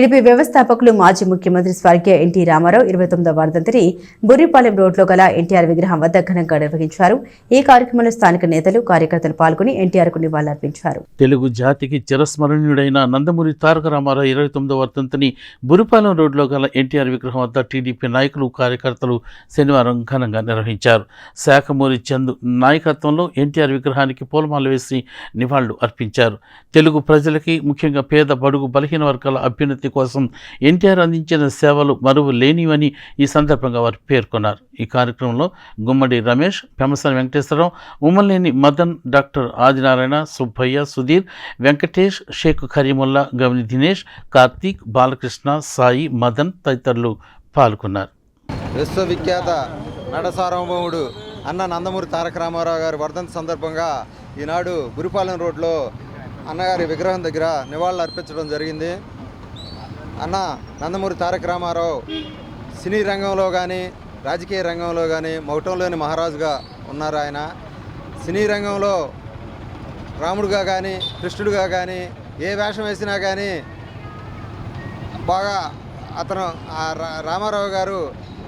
TDP వ్యవస్థాపకులు మాజీ ముఖ్యమంత్రి స్వర్గీయ ఎన్టీ రామారావు ఇరవై తొమ్మిదవ వర్ధంతిని బుర్రిపాలెం రోడ్లో గల ఎన్టీఆర్ విగ్రహం వద్ద ఘనంగా నిర్వహించారు. ఈ కార్యక్రమంలో స్థానిక నేతలు కార్యకర్తలు పాల్గొని ఎన్టీఆర్కు నివాళులర్పించారు. తెలుగు జాతికి చిరస్మరణీయుడైన నందమూరి తారక రామారావు ఇరవై తొమ్మిదో వర్ధంతిని బురిపాలెం రోడ్లో గల ఎన్టీఆర్ విగ్రహం వద్ద టీడీపీ నాయకులు కార్యకర్తలు శనివారం ఘనంగా నిర్వహించారు. శాఖమూరి చందు నాయకత్వంలో ఎన్టీఆర్ విగ్రహానికి పూలమాల వేసి నివాళులు అర్పించారు. తెలుగు ప్రజలకి ముఖ్యంగా పేద బడుగు బలహీన వర్గాల అభ్యున్నతి కోసం ఎన్టీఆర్ అందించిన సేవలు మరువు లేనివని ఈ సందర్భంగా వారు పేర్కొన్నారు. ఈ కార్యక్రమంలో గుమ్మడి రమేష్ పెమసన వెంకటేశ్వరరావు ఉమ్మలేని మదన్ డాక్టర్ ఆదినారాయణ సుబ్బయ్య సుధీర్ వెంకటేష్ షేక్ కరీముల్లా గవిని దినేష్ కార్తీక్ బాలకృష్ణ సాయి మదన్ తదితరులు పాల్గొన్నారు. విశ్వవిఖ్యాత నట సార్వభౌముడు అన్న నందమూరి తారక రామారావు గారి వర్ధంతి సందర్భంగా ఈనాడు గురిపాలెం రోడ్లో అన్నగారి విగ్రహం దగ్గర నివాళులు అర్పించడం జరిగింది. అన్న నందమూరి తారక రామారావు సినీ రంగంలో కానీ రాజకీయ రంగంలో కానీ మౌటంలోని మహారాజుగా ఉన్నారు ఆయన. సినీ రంగంలో రాముడుగా కానీ కృష్ణుడిగా కానీ ఏ వేషం వేసినా కానీ బాగా అతను ఆ రా- రామారావు గారు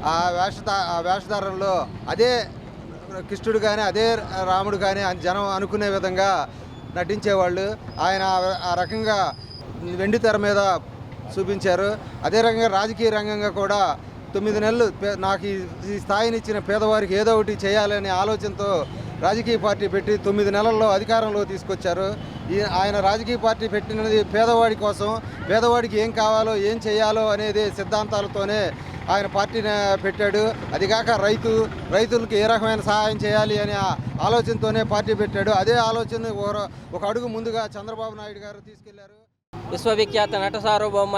ఆ వేష ఆ వేషధారంలో అదే కృష్ణుడు కానీ అదే రాముడు కానీ జనం అనుకునే విధంగా నటించేవాళ్ళు. ఆయన ఆ- ఆ రకంగా వెండి తెర మీద చూపించారు. అదే రకంగా రాజకీయ రంగంగా కూడా తొమ్మిది నెలలు నాకు ఈ- స్థాయిని ఇచ్చిన పేదవారికి ఏదో ఒకటి చేయాలనే ఆలోచనతో రాజకీయ పార్టీ పెట్టి తొమ్మిది నెలల్లో అధికారంలో తీసుకొచ్చారు. ఈ ఆయన రాజకీయ పార్టీ పెట్టినది పేదవాడి కోసం పేదవాడికి ఏం కావాలో ఏం చేయాలో అనేది సిద్ధాంతాలతోనే ఆయన పార్టీని పెట్టాడు. అదిగాక రైతు రైతులకు ఏ రకమైన సహాయం చేయాలి అనే ఆలోచనతోనే పార్టీ పెట్టాడు. అదే ఆలోచన ఓ- ఒక అడుగు ముందుగా చంద్రబాబు నాయుడు గారు తీసుకెళ్ళారు. విశ్వవిఖ్యాత నట సార్వభౌమ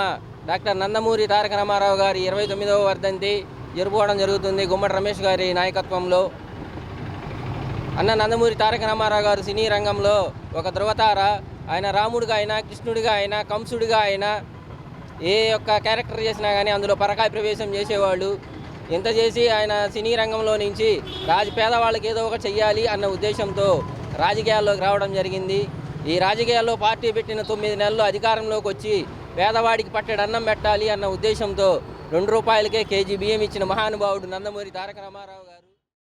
డాక్టర్ నందమూరి తారక రామారావు గారి ఇరవై తొమ్మిదవ వర్ధంతి జరుపుకోవడం జరుగుతుంది గుమ్మడి రమేష్ గారి నాయకత్వంలో. అన్న నందమూరి తారక రామారావు గారు సినీ రంగంలో ఒక ధృవతార. ఆయన రాముడిగా అయినా కృష్ణుడిగా అయినా కంసుడిగా అయినా ఏ యొక్క క్యారెక్టర్ చేసినా కానీ అందులో పరకాయ ప్రవేశం చేసేవాళ్ళు. ఎంత చేసి ఆయన సినీ రంగంలో నుంచి రాజ పేదవాళ్ళకి ఏదో ఒకటి చెయ్యాలి అన్న ఉద్దేశంతో రాజకీయాల్లోకి రావడం జరిగింది. ఈ రాజకీయాల్లో పార్టీ పెట్టిన తొమ్మిది నెలలు అధికారంలోకి వచ్చి పేదవాడికి పట్టెడు అన్నం పెట్టాలి అన్న ఉద్దేశంతో రెండు రూపాయలకే కేజీ బియ్యం ఇచ్చిన మహానుభావుడు నందమూరి తారక రామారావు గారు.